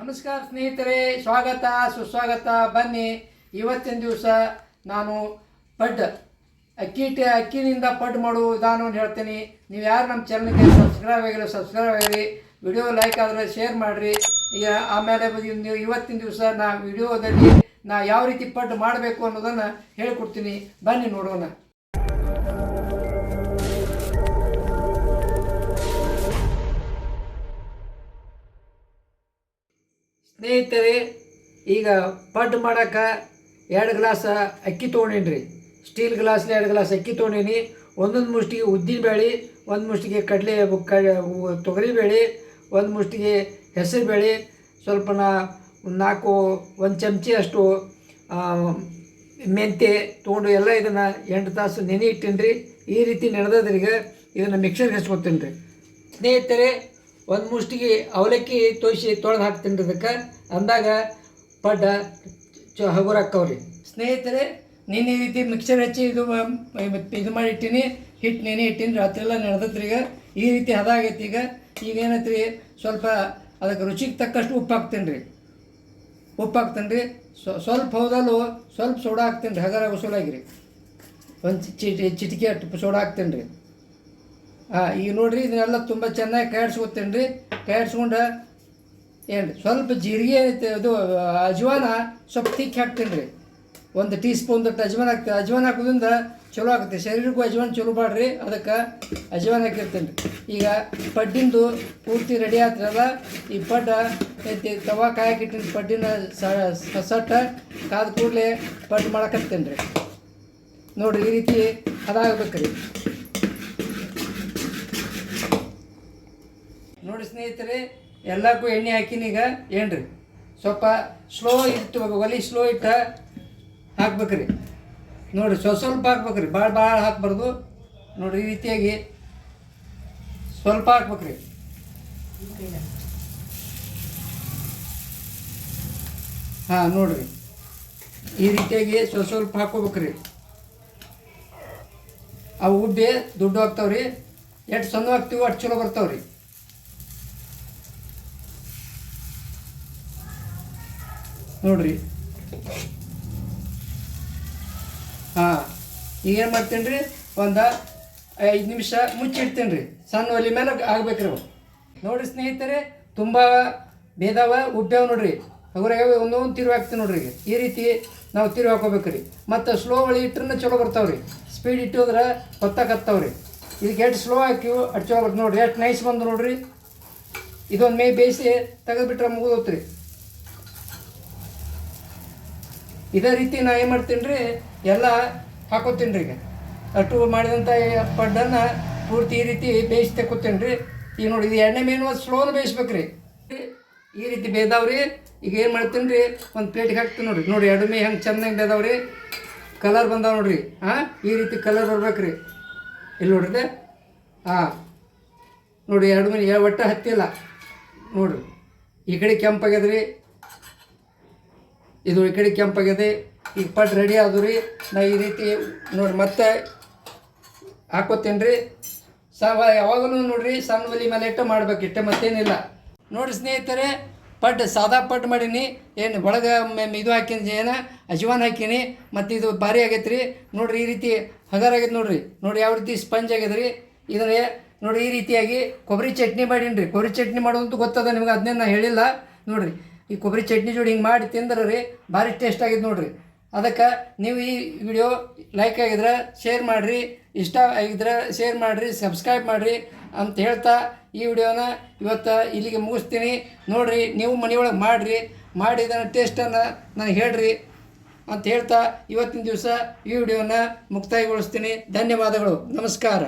ನಮಸ್ಕಾರ ಸ್ನೇಹಿತರೆ, ಸ್ವಾಗತ, ಸುಸ್ವಾಗತ. ಬನ್ನಿ, ಇವತ್ತಿನ ದಿವಸ ನಾನು ಪಡ್ ಅಕ್ಕಿ ಅಕ್ಕಿನಿಂದ ಪಡ್ ಮಾಡುವ ವಿಧಾನವನ್ನು ಹೇಳ್ತೀನಿ. ನೀವು ಯಾರು ನಮ್ಮ ಚಾನಲ್ಗೆ ಸಬ್ಸ್ಕ್ರೈಬ್ ಆಗಿರೋ ಸಬ್ಸ್ಕ್ರೈಬ್ ಆಗಿರಿ. ವಿಡಿಯೋ ಲೈಕ್ ಆದರೆ ಶೇರ್ ಮಾಡಿರಿ. ಈಗ ಆಮೇಲೆ ನೀವು ಇವತ್ತಿನ ದಿವಸ ನಾ ವಿಡಿಯೋದಲ್ಲಿ ನಾ ಯಾವ ರೀತಿ ಪಡ್ ಮಾಡಬೇಕು ಅನ್ನೋದನ್ನು ಹೇಳ್ಕೊಡ್ತೀನಿ. ಬನ್ನಿ ನೋಡೋಣ. ಸ್ನೇಹಿತರೆ, ಈಗ ಪಡ್ ಮಾಡಕ್ಕೆ ಎರಡು ಗ್ಲಾಸ್ ಅಕ್ಕಿ ತೊಗೊಂಡೀನಿ ಸ್ಟೀಲ್ ಗ್ಲಾಸ್ಲಿ ಎರಡು ಗ್ಲಾಸ್ ಅಕ್ಕಿ ತೊಗೊಂಡೀನಿ. ಒಂದೊಂದು ಮುಷ್ಟಿಗೆ ಉದ್ದಿನ ಬೇಳೆ, ಒಂದು ಮುಷ್ಟಿಗೆ ಕಡಲೆ ತೊಗರಿಬೇಳೆ ಒಂದು ಮುಷ್ಟಿಗೆ ಹೆಸರು ಬೇಳೆ ಸ್ವಲ್ಪ ನಾಲ್ಕು, ಒಂದು ಚಮಚಿ ಅಷ್ಟು ಮೆಂತ್ಯೆ ಮೆಂತೆ ತೊಗೊಂಡು ಎಲ್ಲ ಇದನ್ನು ಎಂಟು ತಾಸು ನೆನೆ ಇಟ್ಟೀನಿ ಈ ರೀತಿ ನೆನೆದ್ರೀಗ ಇದನ್ನು ಮಿಕ್ಸರ್ಗೆ ಹಚ್ಕೊತೀನಿ ರೀ ಸ್ನೇಹಿತರೆ, ಒಂದು ಮುಷ್ಟಿಗೆ ಅವಲಕ್ಕಿ ತೋಸಿ ತೊಳೆದು ಹಾಕ್ತೀನಿ ಅದಕ್ಕೆ ಅಂದಾಗ ಪಡ್ಡ ಚ ಹಗುರ ಆಕ್ಕವ್ರಿ ಸ್ನೇಹಿತರೆ, ನೀನು ಈ ರೀತಿ ಮಿಕ್ಸರ್ ಹಚ್ಚಿ ಇದು ಇದು ಮಾಡಿ ಇಟ್ಟೀನಿ ಹಿಟ್ಟು ನೆನೆ ಇಟ್ಟೀನಿ, ರಾತ್ರಿ ಎಲ್ಲ ನೆನೆದತ್ರಿ ಈಗ. ಈ ರೀತಿ ಹದ ಆಗೈತಿ ಈಗ. ಈಗ ಏನೈತ್ರಿ, ಸ್ವಲ್ಪ ಅದಕ್ಕೆ ರುಚಿಗೆ ತಕ್ಕಷ್ಟು ಉಪ್ಪು ಹಾಕ್ತೀನಿ ರೀ ಉಪ್ಪು ಹಾಕ್ತೀನಿ ರೀ ಸ್ವಲ್ಪ ಹೌದಲ್ಲೂ, ಸ್ವಲ್ಪ ಸೋಡಾ ಹಾಕ್ತೀನಿ ರೀ ಹಗರ ರೀ ಒಂದು ಚಿಟಿ ಚಿಟಿಕೆ ಅಷ್ಟು ಸೋಡಾ ಹಾಕ್ತೀನಿ ರೀ ಹಾಂ, ಈಗ ನೋಡಿರಿ, ಇದನ್ನೆಲ್ಲ ತುಂಬ ಚೆನ್ನಾಗಿ ಕಾಯಿಡ್ಸ್ಕೊತೀನಿ ರೀ ಕಾಯಿಡ್ಸ್ಕೊಂಡು ಏನು, ಸ್ವಲ್ಪ ಜೀರಿಗೆ ಇದು, ಅಜ್ವಾನ ಸ್ವಲ್ಪ ತಿಕ್ಕಿ ಹಾಕ್ತೀನಿ ರೀ. ಒಂದು ಟೀ ಸ್ಪೂನ್ ದಟ್ಟು ಅಜ್ವಾನ ಹಾಕ್ತೀನಿ ಅಜ್ವಾನ ಹಾಕೋದ್ರಿಂದ ಚಲೋ ಆಗುತ್ತೆ. ಶರೀರಕ್ಕೂ ಅಜ್ವಾನ ಚಲೋ ಬಾಡ್ರಿ ಅದಕ್ಕೆ ಅಜ್ವಾನ ಹಾಕಿರ್ತೀನಿ. ಈಗ ಪಡ್ಡಿಂದು ಪೂರ್ತಿ ರೆಡಿ ಆತ್ರಲ್ಲ ಈ ಪಡ್ಡ ತವಾ ಕಾಯಕ್ಕಿಟ್ಟಿನ ಪಡ್ಡಿನ ಸಟ್ಟ ಕಾದ ಕೂಡಲೇ ಪಡ್ಡು ಮಾಡಕತ್ತೀನಿ ರೀ. ನೋಡ್ರಿ, ಈ ರೀತಿ ಅದಾಗಬೇಕು ರೀ ನೋಡಿ ಸ್ನೇಹಿತರೆ ಎಲ್ಲಕ್ಕೂ ಎಣ್ಣೆ ಹಾಕಿನ ಈಗ. ಏನ್ರಿ? ಸ್ವಲ್ಪ ಸ್ಲೋ ಇಟ್ಟು ಒಲಿ ಸ್ಲೋ ಇಟ್ಟ ಹಾಕ್ಬೇಕ್ರಿ. ನೋಡಿರಿ, ಸ್ವಲ್ಪ ಸ್ವಲ್ಪ ಹಾಕ್ಬೇಕ್ರಿ. ಭಾಳ ಭಾಳ ಹಾಕ್ಬಾರ್ದು. ನೋಡಿರಿ, ಈ ರೀತಿಯಾಗಿ ಸ್ವಲ್ಪ ಹಾಕ್ಬೇಕ್ರಿ. ಹಾಂ, ನೋಡಿರಿ. ಈ ರೀತಿಯಾಗಿ ಸ್ವಲ್ಪ ಸ್ವಲ್ಪ ಹಾಕೋಬೇಕ್ರಿ ಅವು ಉಬ್ಬಿ ದುಡ್ಡು ಹಾಕ್ತಾವ್ರಿ ಎಷ್ಟು ಸಣ್ಣ ಹಾಕ್ತೀವೋ ಅಷ್ಟು ಚಲೋ ಬರ್ತಾವ್ರಿ. ನೋಡ್ರಿ. ಹಾಂ ಈಗೇನು ಮಾಡ್ತೀನಿ ರೀ ಒಂದು ಐದು ನಿಮಿಷ ಮುಚ್ಚಿಡ್ತೀನಿ ರೀ ಸಣ್ಣ ಒಲಿ ಮೇಲೆ ಆಗ್ಬೇಕ್ರಿ ಅವು. ನೋಡ್ರಿ ಸ್ನೇಹಿತರೆ, ತುಂಬ ಭೇದಾವ, ಉಬ್ಬ್ಯಾವ ನೋಡ್ರಿ. ಅವ್ರಾಗ ಒಂದೊಂದು ತಿರುವು ಹಾಕ್ತೀವಿ ನೋಡ್ರಿ ಈ ರೀತಿ ನಾವು ತಿರು ಹಾಕೋಬೇಕು ರೀ ಮತ್ತು ಸ್ಲೋ ಒಳಿ ಇಟ್ಟರೆ ಚಲೋ ಬರ್ತಾವೆ ರೀ ಸ್ಪೀಡ್ ಇಟ್ಟೋದ್ರೆ ಹೊತ್ತಾಕತ್ತಾವ ರೀ ಇದಕ್ಕೆ ಎಷ್ಟು ಸ್ಲೋ ಹಾಕಿವು ಅಷ್ಟು ಚಲೋ ಬರ್ತದೆ ನೋಡ್ರಿ. ಎಷ್ಟು ನೈಸ್ ಬಂದು ನೋಡ್ರಿ. ಇದೊಂದು ಮೇ ಬೇಯಿಸಿ ತೆಗೆದುಬಿಟ್ರೆ ಮುಗಿದೋತ್ರಿ. ಇದೇ ರೀತಿ ನಾ ಏನು ಮಾಡ್ತೀನಿ ರೀ ಎಲ್ಲ ಹಾಕೋತೀನಿ ರೀ ಈಗ. ಅಟ್ಟು ಮಾಡಿದಂಥ ಪಡ್ಡನ್ನು ಪೂರ್ತಿ ಈ ರೀತಿ ಬೇಯಿಸಿ ತೆಕ್ಕೋತೀನಿ ರೀ ಈಗ ನೋಡಿ ಇದು ಎಣ್ಣೆ ಮೀನು ಸ್ಲೋನ ಬೇಯಿಸ್ಬೇಕು ರೀ ಈ ರೀತಿ ಬೇದಾವ್ರಿ ಈಗ ಏನು ಮಾಡ್ತೀನಿ ರೀ ಒಂದು ಪ್ಲೇಟಿಗೆ ಹಾಕ್ತೀನಿ ನೋಡಿರಿ. ನೋಡಿ, ಎರಡು ಮೇ ಹೆಂಗೆ ಚೆನ್ನಾಗಿ ಬೇದಾವ್ರಿ ಕಲರ್ ಬಂದಾವ ನೋಡಿರಿ. ಹಾಂ, ಈ ರೀತಿ ಕಲರ್ ಬರ್ಬೇಕು ರೀ ಇಲ್ಲಿ ನೋಡ್ರಿ ಹಾಂ. ನೋಡಿ, ಎರಡು ಮೇ ಒಟ್ಟು ಹತ್ತಿಲ್ಲ. ನೋಡ್ರಿ. ಈ ಕಡೆ ಕೆಂಪಾಗ್ಯದ ರೀ ಇದು ಈ ಕಡೆ ಕೆಂಪಾಗಿದೆ. ಈಗ ಪಟ್ ರೆಡಿ ಆದವು ರೀ ನಾ ಈ ರೀತಿ ನೋಡಿ ಮತ್ತೆ ಹಾಕೋತೀನಿ ರೀ ಸಾವ ಯಾವಾಗಲೂ ನೋಡಿರಿ, ಸಣ್ಣ ಒಲಿ ಮೇಲೆ ಇಟ್ಟು ಮಾಡ್ಬೇಕು. ಇಟ್ಟೆ ಮತ್ತೇನಿಲ್ಲ. ನೋಡಿ ಸ್ನೇಹಿತರೆ, ಪಟ್ ಸಾದಾ ಪಟ್ ಮಾಡೀನಿ. ಏನು ಒಳಗೆ ಇದು ಹಾಕಿನಿ ಏನು ಅಜವಾನ್ ಹಾಕೀನಿ. ಮತ್ತು ಇದು ಭಾರಿ ಆಗೈತೆ ರೀ ನೋಡಿರಿ ಈ ರೀತಿ ಹಗರ್ ಆಗೈತೆ ನೋಡ್ರಿ. ನೋಡಿ ಯಾವ ರೀತಿ ಸ್ಪಂಜ್ ಆಗಿದೆ ರೀ ಇದ್ರೆ ನೋಡಿ ಈ ರೀತಿಯಾಗಿ ಕೊಬ್ಬರಿ ಚಟ್ನಿ ಮಾಡೀನಿ ರೀ ಕೊಬ್ಬರಿ ಚಟ್ನಿ ಮಾಡೋದಂತೂ ಗೊತ್ತದ ನಿಮ್ಗೆ? ಅದನ್ನೇ ನಾನು ಹೇಳಿಲ್ಲ. ನೋಡ್ರಿ. ಈ ಕೊಬ್ಬರಿ ಚಟ್ನಿ ಜೋಡಿ ಹಿಂಗೆ ಮಾಡಿ ತಿಂದ್ರೆ ರೀ ಭಾರಿ ಟೇಸ್ಟ್ ಆಗಿದೆ ನೋಡ್ರಿ. ಅದಕ್ಕೆ ನೀವು ಈ ವಿಡಿಯೋ ಲೈಕ್ ಆಗಿದ್ರೆ ಶೇರ್ ಮಾಡಿರಿ, ಇಷ್ಟ ಆಗಿದ್ರೆ ಶೇರ್ ಮಾಡಿರಿ ಸಬ್ಸ್ಕ್ರೈಬ್ ಮಾಡಿರಿ ಅಂತ ಹೇಳ್ತಾ ಈ ವಿಡಿಯೋನ ಇವತ್ತು ಇಲ್ಲಿಗೆ ಮುಗಿಸ್ತೀನಿ. ನೋಡಿರಿ, ನೀವು ಮನೆಯೊಳಗೆ ಮಾಡಿರಿ ಮಾಡಿ ಇದನ್ನು ಟೇಸ್ಟನ್ನು ನನಗೆ ಹೇಳ್ರಿ ಅಂತ ಹೇಳ್ತಾ ಇವತ್ತಿನ ದಿವಸ ಈ ವಿಡಿಯೋನ ಮುಕ್ತಾಯಗೊಳಿಸ್ತೀನಿ. ಧನ್ಯವಾದಗಳು. ನಮಸ್ಕಾರ.